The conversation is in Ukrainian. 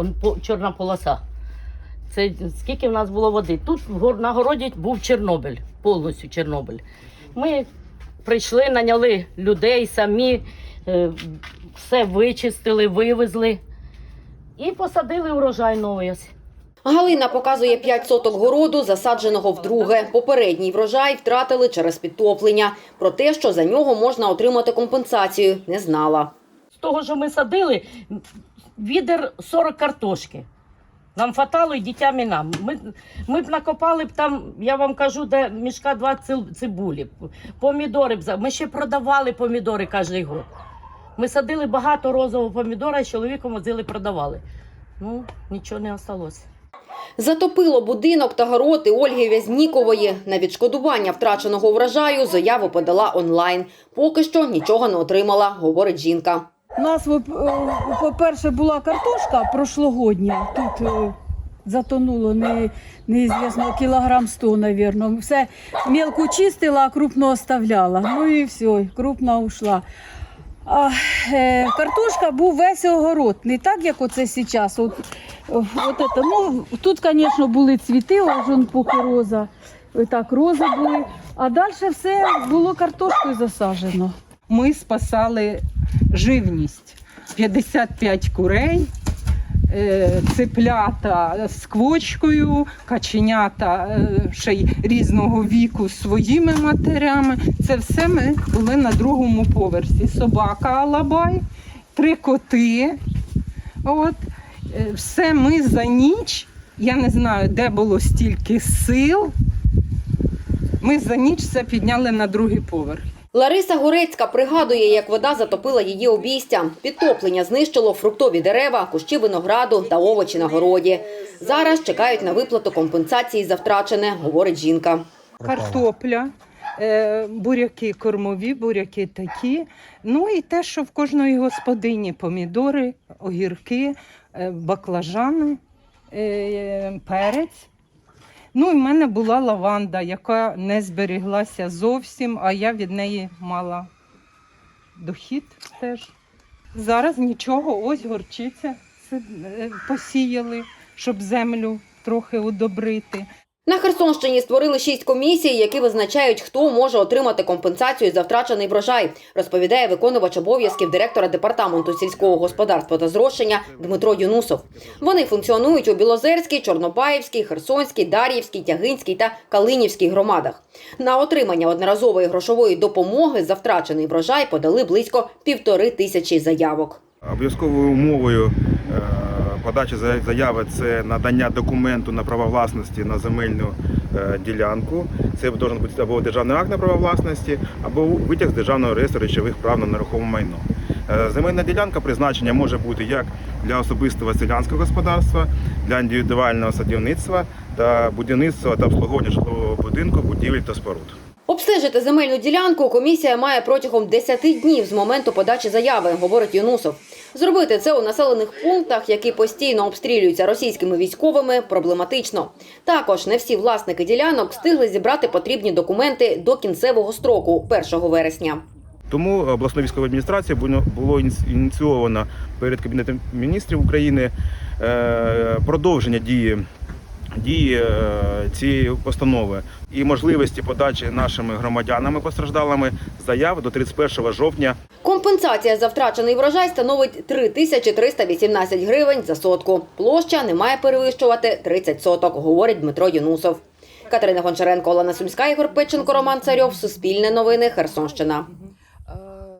Он по, чорна полоса. Це скільки в нас було води. Тут в гор- на городі був Чорнобиль, повністю Чорнобиль. Ми прийшли, наняли людей самі, е, все вичистили, вивезли і посадили урожай новий ось. Галина показує 5 соток городу, засадженого вдруге. Попередній врожай втратили через підтоплення. Про те, що за нього можна отримати компенсацію, не знала. З того, що ми садили, відер 40 картошки. Нам фатало і дітям і нам. Ми, ми б накопали б там, я вам кажу, де мішка два цибулі, помідори б. Ми ще продавали помідори кожен год. Ми садили багато розового помідора, і чоловіком возили, продавали. Ну, нічого не осталось. Затопило будинок та город і Ольги Вязнікової. На відшкодування втраченого врожаю заяву подала онлайн. Поки що нічого не отримала, говорить жінка. У нас, е, по-перше, була картошка прошлогодня. Тут е, затонуло не, кілограм 100, мабуть. Все мелку чистила, а крупно оставляла. Ну і все, крупна ушла. А, е, картошка був весь огород, не так, як оце зараз. От, от это, ну, тут, звісно, були цвіти, ось он поки роза. Так, рози були. А далі все було картошкою засаджено. ми спасали живність. 55 курей, е, цеплята з квочкою, каченята е, ще й різного віку своїми матерями. Це все ми були на другому поверсі. Собака Алабай, три коти. От. Е, Все ми за ніч. Я не знаю, де було стільки сил. Ми за ніч все підняли на другий поверх. Лариса Горецька пригадує, як вода затопила її обійстя. Підтоплення знищило фруктові дерева, кущі винограду та овочі на городі. Зараз чекають на виплату компенсації за втрачене, говорить жінка. картопля, е, буряки кормові, буряки такі. Ну і те, що в кожної господині помідори, огірки, е, баклажани, е, перець. Ну і в мене була лаванда, яка не зберіглася зовсім, а я від неї мала дохід теж. Зараз нічого, ось горчиця е, посіяли, щоб землю трохи удобрити. На Херсонщині створили шість комісій, які визначають, хто може отримати компенсацію за втрачений врожай, розповідає виконувач обов'язків директора департаменту сільського господарства та зрошення Дмитро Юнусов. Вони функціонують у Білозерській, Чорнобаївській, Херсонській, Дар'ївській, Тягинській та Калинівській громадах. На отримання одноразової грошової допомоги за втрачений врожай подали близько півтори тисячі заявок. Обов'язковою умовою подачі за- заяви це надання документу на право власності на земельну е, ділянку. Це має бути або державний акт на право власності, або витяг з державного реєстру речових прав на нерухоме майно. Е, Земельна ділянка призначення може бути як для особистого селянського господарства, для індивідуального садівництва та будівництва та обслуговування житлового будинку, будівель та споруд. Обстежити земельну ділянку комісія має протягом 10 днів з моменту подачі заяви, говорить Юнусов. Зробити це у населених пунктах, які постійно обстрілюються російськими військовими, проблематично. Також не всі власники ділянок встигли зібрати потрібні документи до кінцевого строку 1 вересня. Тому обласною військовою адміністрацією було- було ініці- ініційовано перед Кабінетом міністрів України е, продовження дії. Дії е, цієї постанови і можливості подачі нашими громадянами постраждалими заяв до 31 жовтня Компенсація за втрачений врожай становить 3318 гривень за сотку. Площа не має перевищувати 30 соток, говорить Дмитро Юнусов. Катерина Гончаренко, Олена Сумська, Ігор Печенко, Роман Царьов. Суспільне новини. Херсонщина.